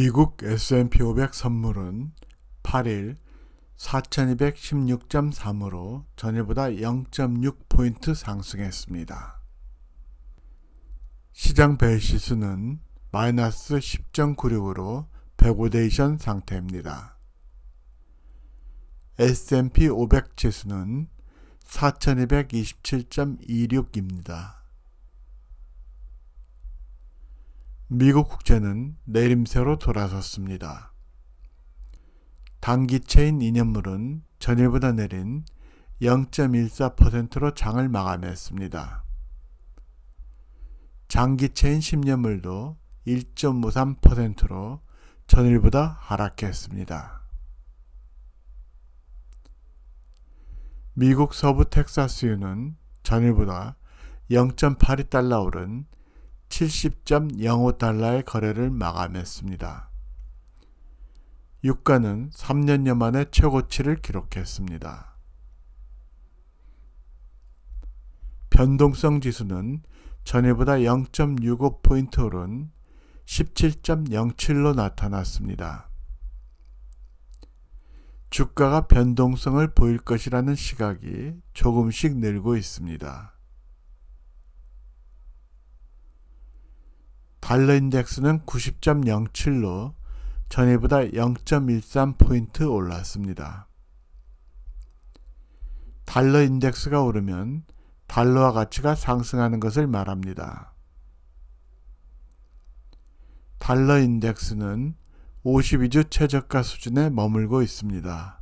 미국 S&P 500 선물은 8일 4216.3으로 전일보다 0.6포인트 상승했습니다. 시장 벨시스는 마이너스 10.96으로 백오데이션 상태입니다. S&P 500 지수는 4227.26입니다. 미국 국채는 내림세로 돌아섰습니다. 단기채인 2년물은 전일보다 내린 0.14%로 장을 마감했습니다. 장기채인 10년물도 1.53%로 전일보다 하락했습니다. 미국 서부 텍사스유는 전일보다 0.82달러 오른 70.05달러의 거래를 마감했습니다. 유가는 3년여 만에 최고치를 기록했습니다. 변동성 지수는 전일보다 0.65포인트 오른 17.07로 나타났습니다. 주가가 변동성을 보일 것이라는 시각이 조금씩 늘고 있습니다. 달러 인덱스는 90.07로 전일보다 0.13포인트 올랐습니다. 달러 인덱스가 오르면 달러화 가치가 상승하는 것을 말합니다. 달러 인덱스는 52주 최저가 수준에 머물고 있습니다.